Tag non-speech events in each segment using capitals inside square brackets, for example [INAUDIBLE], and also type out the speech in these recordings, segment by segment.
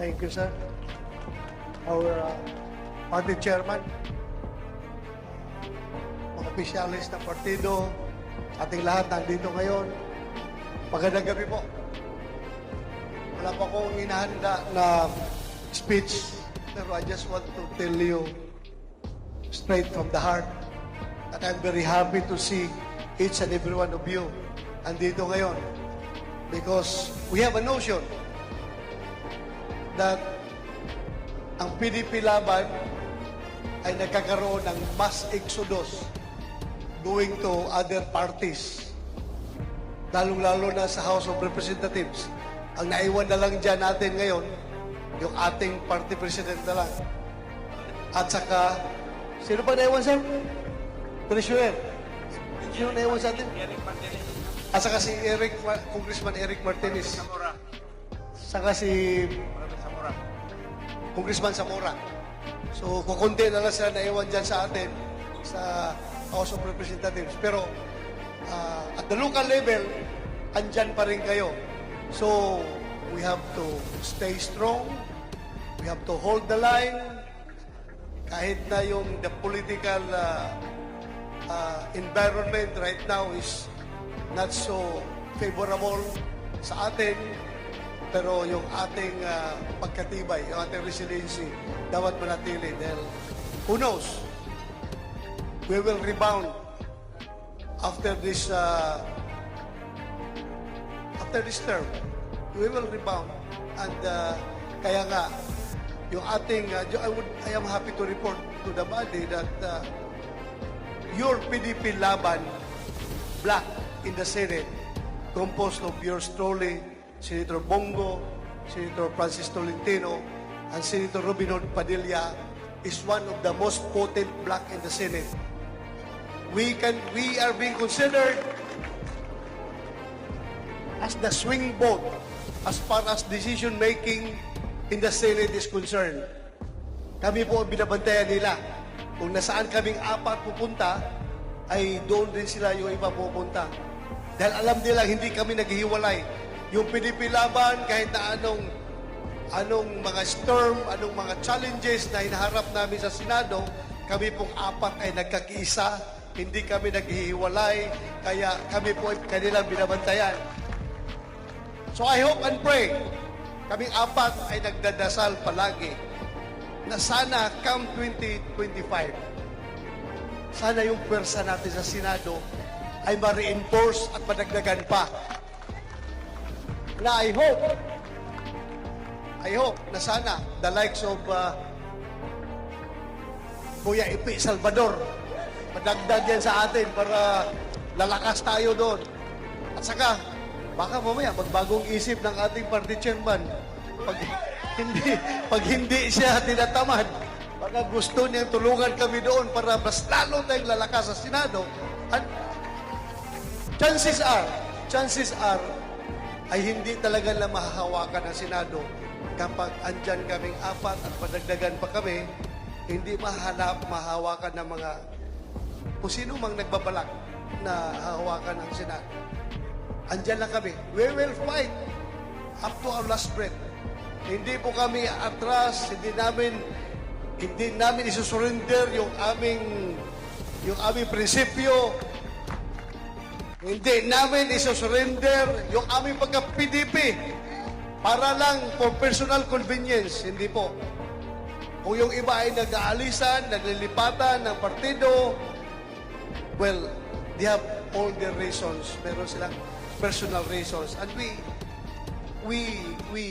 Thank you, sir. Our uh, party chairman, mga opisyalis ng partido, ating lahat nandito ngayon. Magandang gabi po. Wala pa akong inahanda na speech, pero I just want to tell you straight from the heart that I'm very happy to see each and every one of you andito ngayon because we have a notion that ang PDP laban ay nagkakaroon ng mass exodus going to other parties. Lalong-lalo na sa House of Representatives. Ang naiwan na lang dyan natin ngayon, yung ating party president na lang. At saka, sino pa naiwan sir? Treasurer. Sino naiwan sa atin? At saka si Eric, Ma- Congressman Eric Martinez. Saka si Zamora. Congressman Zamora. So, kukunti na lang sila naiwan dyan sa atin sa House of Representatives. Pero, ah, at the local level, andyan pa rin kayo. So, we have to stay strong. We have to hold the line. Kahit na yung the political ah, ah, environment right now is not so favorable sa atin, pero yung ating ah, pagkatibay, yung ating resiliency, dapat manatili dahil who knows, we will rebound after this uh, after this term. We will rebound and uh, kaya nga yung ating uh, I would I am happy to report to the body that uh, your PDP laban black in the Senate composed of yours truly, Senator Bongo, Senator Francis Tolentino, and Senator Robin Hood Padilla is one of the most potent black in the Senate. We can we are being considered as the swing vote as far as decision making in the Senate is concerned. Kami po ang binabantayan nila. Kung nasaan kaming apat pupunta, ay doon din sila yung iba pupunta. Dahil alam nila, hindi kami naghihiwalay. Yung PDP laban, kahit na anong anong mga storm, anong mga challenges na hinaharap namin sa Senado, kami pong apat ay nagkakiisa, hindi kami naghihiwalay, kaya kami po ay kanilang binabantayan. So I hope and pray, kaming apat ay nagdadasal palagi na sana come 2025, sana yung pwersa natin sa Senado ay ma-reinforce at madagdagan pa. Na I hope, I hope na sana the likes of uh, Kuya Ipi Salvador, madagdag yan sa atin para lalakas tayo doon. At saka, baka mamaya magbagong isip ng ating party chairman. Pag hindi, pag hindi siya tinatamad, baka gusto niyang tulungan kami doon para mas lalo tayong lalakas sa Senado. At chances are, chances are, ay hindi talaga na mahahawakan ng Senado kapag andyan kaming apat at padagdagan pa kami, hindi mahanap, mahahawakan ng mga kung sino mang nagbabalak na hahawakan ng Senado. Andyan lang kami. We will fight up to our last breath. Hindi po kami atras, hindi namin hindi namin isusurrender yung aming yung aming prinsipyo. Hindi namin isusurrender yung aming pagka-PDP para lang for personal convenience. Hindi po. Kung yung iba ay nag-aalisan, naglilipatan ng partido, well, they have all their reasons. Meron silang personal reasons. And we, we, we,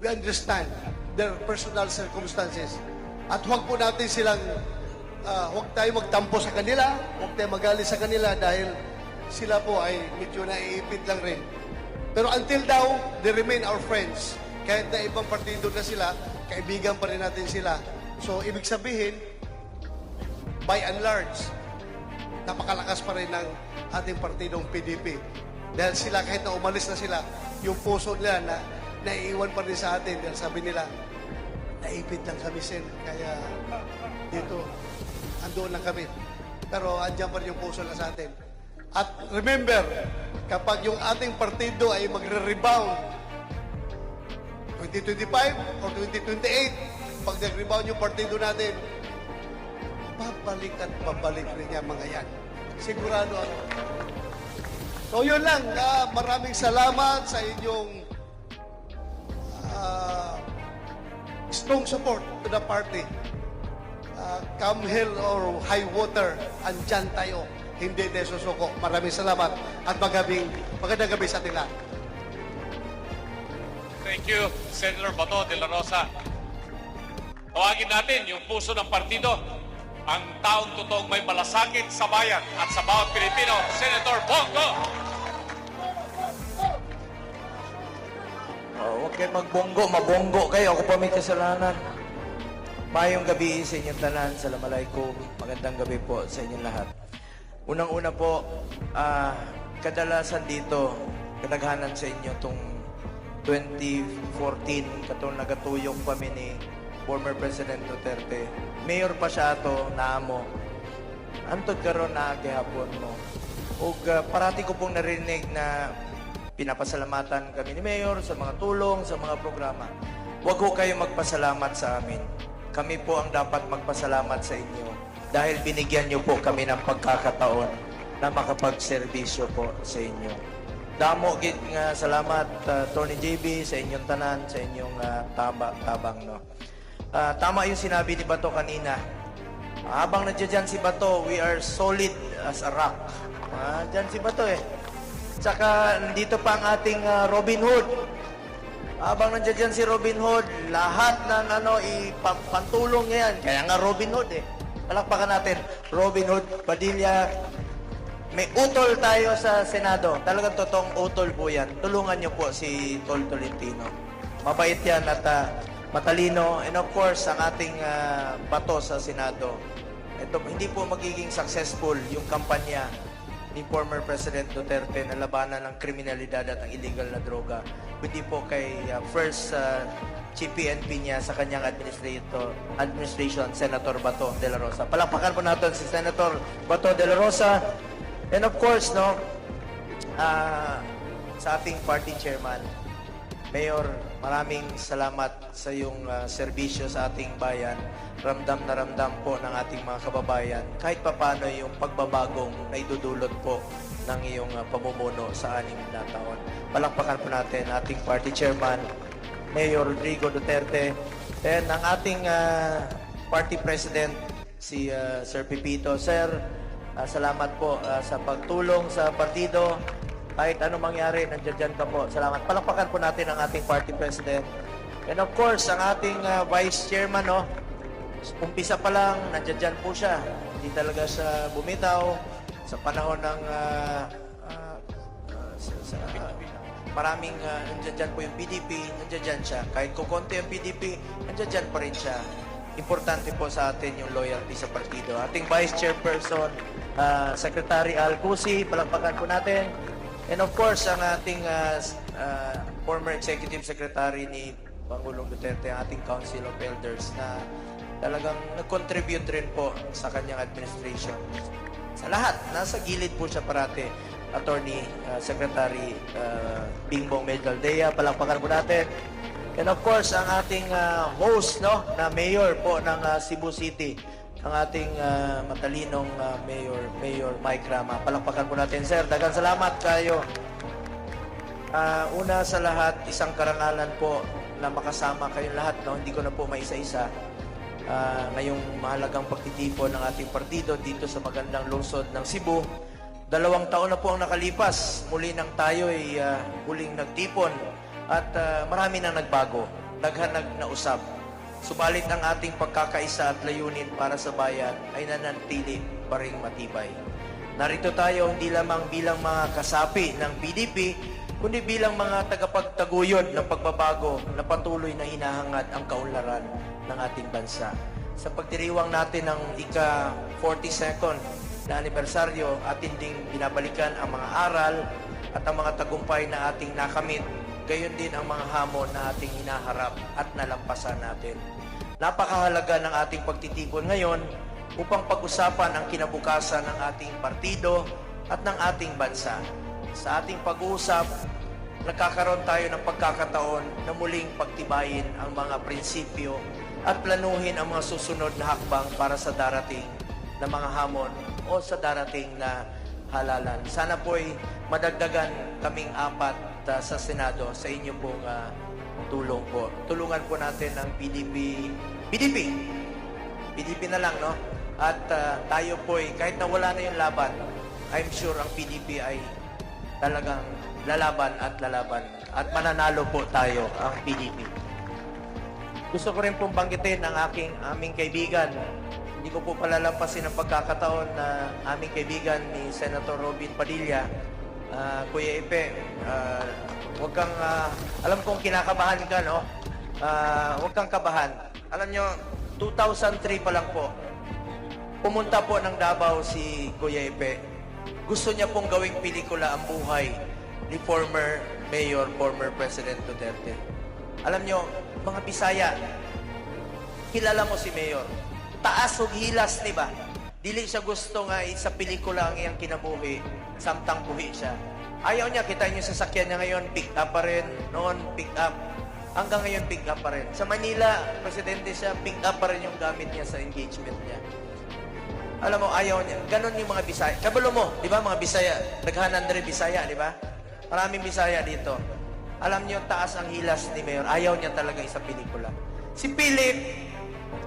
we understand their personal circumstances. At huwag po natin silang, ah, huwag tayo magtampo sa kanila, huwag tayo magalit sa kanila dahil sila po ay medyo naiipit lang rin. Pero until now, they remain our friends. Kahit na ibang partido na sila, kaibigan pa rin natin sila. So, ibig sabihin, by and large, napakalakas pa rin ng ating partidong PDP. Dahil sila, kahit na umalis na sila, yung puso nila na naiiwan pa rin sa atin. Dahil sabi nila, naipit lang kami, Sen. Kaya dito, andoon lang kami. Pero andyan pa rin yung puso na sa atin. At remember, kapag yung ating partido ay magre-rebound, 2025 or 2028, pag nag-rebound yung partido natin, babalik at babalik rin niya mga yan. Sigurado ako. So yun lang, Ah, maraming salamat sa inyong ah, strong support to the party. Uh, come hell or high water, andyan tayo. Hindi tayo susuko. Maraming salamat at magabing, magandang gabi sa ating lahat. Thank you, Senator Bato de la Rosa. Tawagin natin yung puso ng partido, ang taong totoong may malasakit sa bayan at sa bawat Pilipino, Senator Bongo. Oh, huwag kayo magbonggo, mabonggo kayo. Ako pa may kasalanan. Mayong gabi sa inyong tanan. Salamalaikum. Magandang gabi po sa inyong lahat. Unang-una po, ah, kadalasan dito, kadaghanan sa inyo itong 2014, katong nagatuyok kami ni former President Duterte. Mayor pa siya to, naamo. Antod karon na gihapon mo. Ug ah, parati ko pong narinig na pinapasalamatan kami ni Mayor sa mga tulong, sa mga programa. Huwag ko kayo magpasalamat sa amin. Kami po ang dapat magpasalamat sa inyo dahil binigyan niyo po kami ng pagkakataon na makapagserbisyo po sa inyo. Damo gid nga salamat uh, Tony JB sa inyong tanan, sa inyong ah, taba, tabang no. Ah, tama yung sinabi ni Bato kanina. Habang nandiyan si Bato, we are solid as a rock. Ah, dyan si Bato eh. Tsaka nandito pa ang ating ah, Robin Hood. Habang nandiyan si Robin Hood, lahat ng ano, ipantulong niya yan. Kaya nga Robin Hood eh. Palakpakan natin. Robin Hood, Padilla, may utol tayo sa Senado. Talagang totoong utol po yan. Tulungan niyo po si Tol Tolentino. Mabait yan at ah, matalino. And of course, ang ating ah, bato sa Senado. Ito, hindi po magiging successful yung kampanya ni former President Duterte na labanan ng kriminalidad at ang illegal na droga. Kundi po kay ah, first uh, Chief PNP niya sa kanyang administrator, administration, Senator Bato de la Rosa. Palakpakan po natin si Senator Bato de la Rosa. And of course, no, ah, sa ating party chairman, Mayor, maraming salamat sa iyong ah, serbisyo sa ating bayan. Ramdam na ramdam po ng ating mga kababayan kahit papano yung pagbabagong na idudulot po ng iyong ah, pamumuno sa anim na taon. Palakpakan po natin ating party chairman, Mayor Rodrigo Duterte, and ang ating ah, party president, si ah, Sir Pipito. Sir, ah, salamat po ah, sa pagtulong sa partido. Kahit ano mangyari, nandiyan ka po. Salamat. Palakpakan po natin ang ating party president. And of course, ang ating ah, vice chairman, no? Umpisa pa lang, nandiyan po siya. Hindi talaga siya bumitaw sa panahon ng ah, ah, ah, sa, sa, maraming uh, nandiyan po yung PDP, nandiyan siya. Kahit kukonti ang PDP, nandiyan pa rin siya. Importante po sa atin yung loyalty sa partido. Ating Vice Chairperson, ah, Secretary Al Cusi, palakpakan po natin. And of course, ang ating s- ah, former Executive Secretary ni Pangulong Duterte, ang ating Council of Elders na talagang nag-contribute rin po sa kanyang administration. Sa lahat, nasa gilid po siya parate. Attorney uh, Secretary uh, Bingbong Medaldea, palakpakan po natin. And of course, ang ating uh, host, no, na mayor po ng uh, Cebu City, ang ating uh, matalinong uh, mayor, Mayor Mike Rama. Palakpakan po natin, sir. Dagang salamat kayo. Ah, una sa lahat, isang karangalan po na makasama kayong lahat, no? Hindi ko na po maisa-isa. Ah, ngayong mahalagang pagtitipon ng ating partido dito sa magandang lungsod ng Cebu. Dalawang taon na po ang nakalipas. Muli nang tayo ay ah, huling nagtipon at ah, marami nang nagbago. Daghan nag nausap. Subalit ang ating pagkakaisa at layunin para sa bayan ay nananatili pa ring matibay. Narito tayo hindi lamang bilang mga kasapi ng PDP, kundi bilang mga tagapagtaguyod ng pagbabago na patuloy na hinahangad ang kaunlaran ng ating bansa. Sa pagdiriwang natin ng ika 42nd na anibersaryo, atin ding binabalikan ang mga aral at ang mga tagumpay na ating nakamit, gayon din ang mga hamon na ating hinaharap at nalampasan natin. Napakahalaga ng ating pagtitipon ngayon upang pag-usapan ang kinabukasan ng ating partido at ng ating bansa. Sa ating pag-uusap, nagkakaroon tayo ng pagkakataon na muling pagtibayin ang mga prinsipyo at planuhin ang mga susunod na hakbang para sa darating na mga hamon o sa darating na halalan. Sana po'y madagdagan kaming apat ah, sa Senado sa inyo pong ah, tulong po. Tulungan po natin ang PDP, PDP, PDP na lang, no? At ah, tayo po'y, kahit na wala na yung laban, I'm sure ang PDP ay talagang lalaban at lalaban. At mananalo po tayo, ang PDP. Gusto ko rin pong banggitin ang aking aming kaibigan. Hindi ko po palalampasin ang pagkakataon na aming kaibigan ni Senator Robin Padilla. Ah, Kuya Ipe, ah, huwag kang, ah, alam kong kinakabahan ka, no? Ah, huwag kang kabahan. Alam nyo, 2003 pa lang po, pumunta po ng Davao si Kuya Ipe. Gusto niya pong gawing pelikula ang buhay ni former Mayor, former President Duterte. Alam nyo, mga Bisaya, kilala mo si Mayor. Taas o hilas, di ba? Dili siya gusto nga sa pelikula ang iyang kinabuhi, samtang buhi siya. Ayaw niya, kita niyo sa sakyan niya ngayon, pick up pa rin. Noon, pick up. Hanggang ngayon, pick up pa rin. Sa Manila, presidente siya, pick up pa rin yung gamit niya sa engagement niya. Alam mo, ayaw niya. Ganon yung mga Bisaya. Kabalo mo, di ba, mga Bisaya. Naghanan rin Bisaya, di ba? Maraming Bisaya dito. Alam niyo, taas ang hilas ni Mayor. Ayaw niya talaga sa pelikula. Si Philip,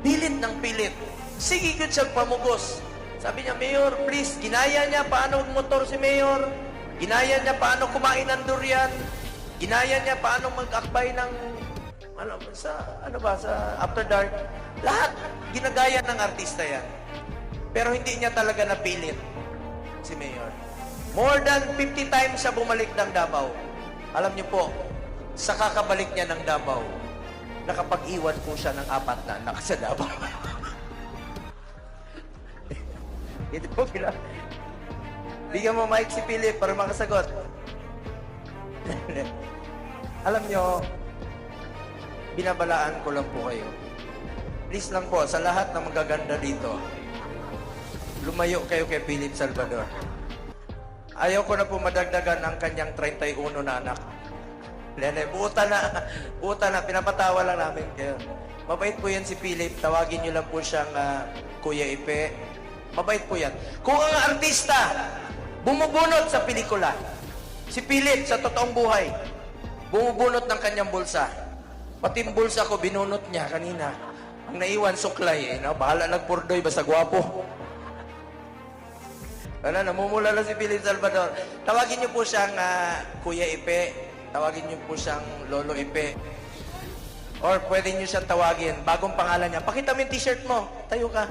pilit ng pilit. Sige, good siya pamugos. Sabi niya, Mayor, please, ginaya niya paano motor si Mayor. Ginaya niya paano kumain ng durian. Ginaya niya paano mag-akbay ng ano, sa, ano ba, sa After Dark. Lahat, ginagaya ng artista yan. Pero hindi niya talaga napilit si Mayor. More than 50 times siya bumalik ng Davao. Alam niyo po, sa kakabalik niya ng Davao, nakapag-iwan po siya ng apat na anak sa Davao. [LAUGHS] Ito po kila. Bigyan mo mic si Philip para makasagot. [LAUGHS] Alam niyo, binabalaan ko lang po kayo. Please lang po, sa lahat ng magaganda dito, lumayo kayo kay Philip Salvador. Ayaw ko na po madagdagan ang kanyang 31 na anak. Lene, buta na, [LAUGHS] buta na, pinapatawa lang namin kayo. Mabait po yan si Philip, tawagin niyo lang po siyang ah, Kuya Ipe. Mabait po yan. Kung ang artista, bumubunot sa pelikula, si Philip sa totoong buhay, bumubunot ng kanyang bulsa. Pati yung bulsa ko, binunot niya kanina. Ang naiwan, suklay. Eh, no? Bahala nagpurdoy, basta gwapo. Wala, namumula na si Philip Salvador. Tawagin niyo po siyang ah, Kuya Ipe. Tawagin niyo po siyang Lolo Ipe. Or pwede niyo siyang tawagin. Bagong pangalan niya. Pakita mo yung t-shirt mo. Tayo ka.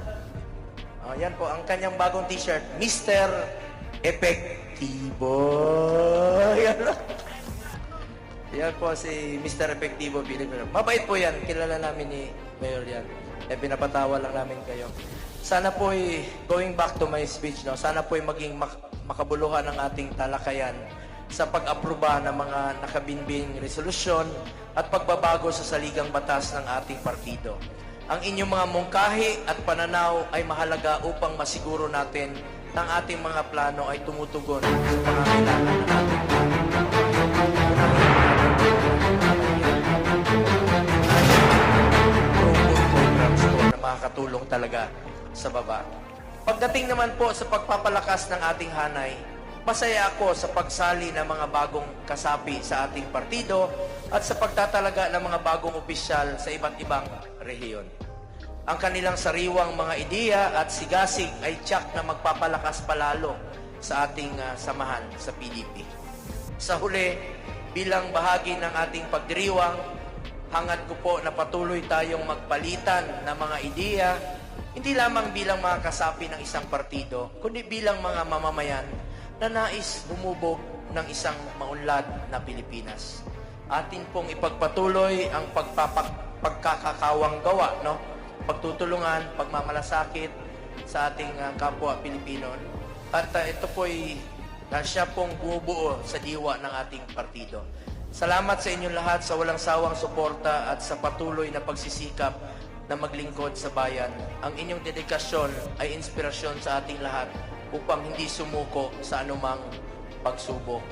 Oh, yan po, ang kanyang bagong t-shirt. Mr. Epektibo. [LAUGHS] Yan. Yan po si Mr. Epektibo Pilipino. Mabait po yan. Kilala namin ni Mayor yan. Eh, pinapatawa lang namin kayo. Sana po going back to my speech, no? sana po maging mak- makabuluhan ang ating talakayan sa pag-aproba ng mga nakabinbing resolusyon at pagbabago sa saligang batas ng ating partido. Ang inyong mga mungkahi at pananaw ay mahalaga upang masiguro natin na ang ating mga plano ay tumutugon sa pangangailangan programs po na makakatulong talaga sa baba. Pagdating naman po sa pagpapalakas ng ating hanay, masaya ako sa pagsali ng mga bagong kasapi sa ating partido at sa pagtatalaga ng mga bagong opisyal sa iba't ibang rehiyon. Ang kanilang sariwang mga ideya at sigasig ay tiyak na magpapalakas palalo sa ating ah, samahan sa PDP. Sa huli, bilang bahagi ng ating pagdiriwang, hangad ko po na patuloy tayong magpalitan ng mga ideya, hindi lamang bilang mga kasapi ng isang partido, kundi bilang mga mamamayan na nais bumubog ng isang maunlad na Pilipinas. Atin pong ipagpatuloy ang pagpapak pagkakakawang gawa, no? Pagtutulungan, pagmamalasakit sa ating ah, kapwa Pilipino. At ah, ito po'y na siya pong bumubuo sa diwa ng ating partido. Salamat sa inyong lahat sa walang sawang suporta at sa patuloy na pagsisikap na maglingkod sa bayan. Ang inyong dedikasyon ay inspirasyon sa ating lahat upang hindi sumuko sa anumang pagsubok.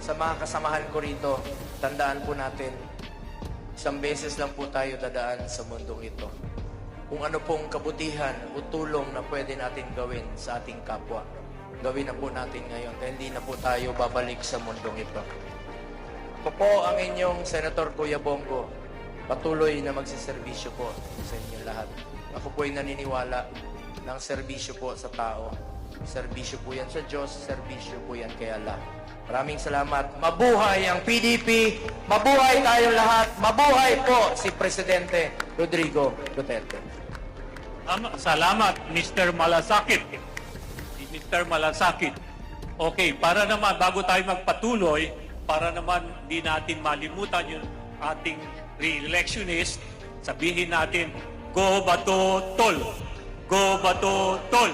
sa mga kasamahan ko rito, tandaan po natin, isang beses lang po tayo dadaan sa mundong ito. Kung ano pong kabutihan o tulong na pwede natin gawin sa ating kapwa, gawin na po natin ngayon dahil hindi na po tayo babalik sa mundong ito. Ako po ang inyong Senator Kuya Bongo. Patuloy na magsiservisyo po sa inyo lahat. Ako po ay naniniwala ng serbisyo po sa tao. Serbisyo po yan sa Diyos, serbisyo po yan kay Allah. Maraming salamat. Mabuhay ang PDP. Mabuhay tayo lahat. Mabuhay po si Presidente Rodrigo Duterte. Am- Salamat, Mr. Malasakit. Mr. Malasakit. Okay, para naman, bago tayo magpatuloy, para naman di natin malimutan yung ating re-electionist, sabihin natin, Go Bato Tol! Go Bato Tol!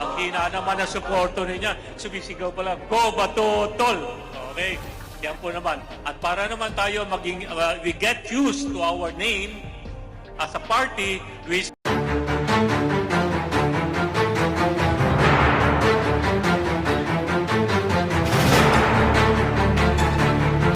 Ang hina naman na suporto niya, sumisigaw pala, Go Bato Tol! Okay, yan po naman. At para naman tayo maging, uh, we get used to our name as a party, we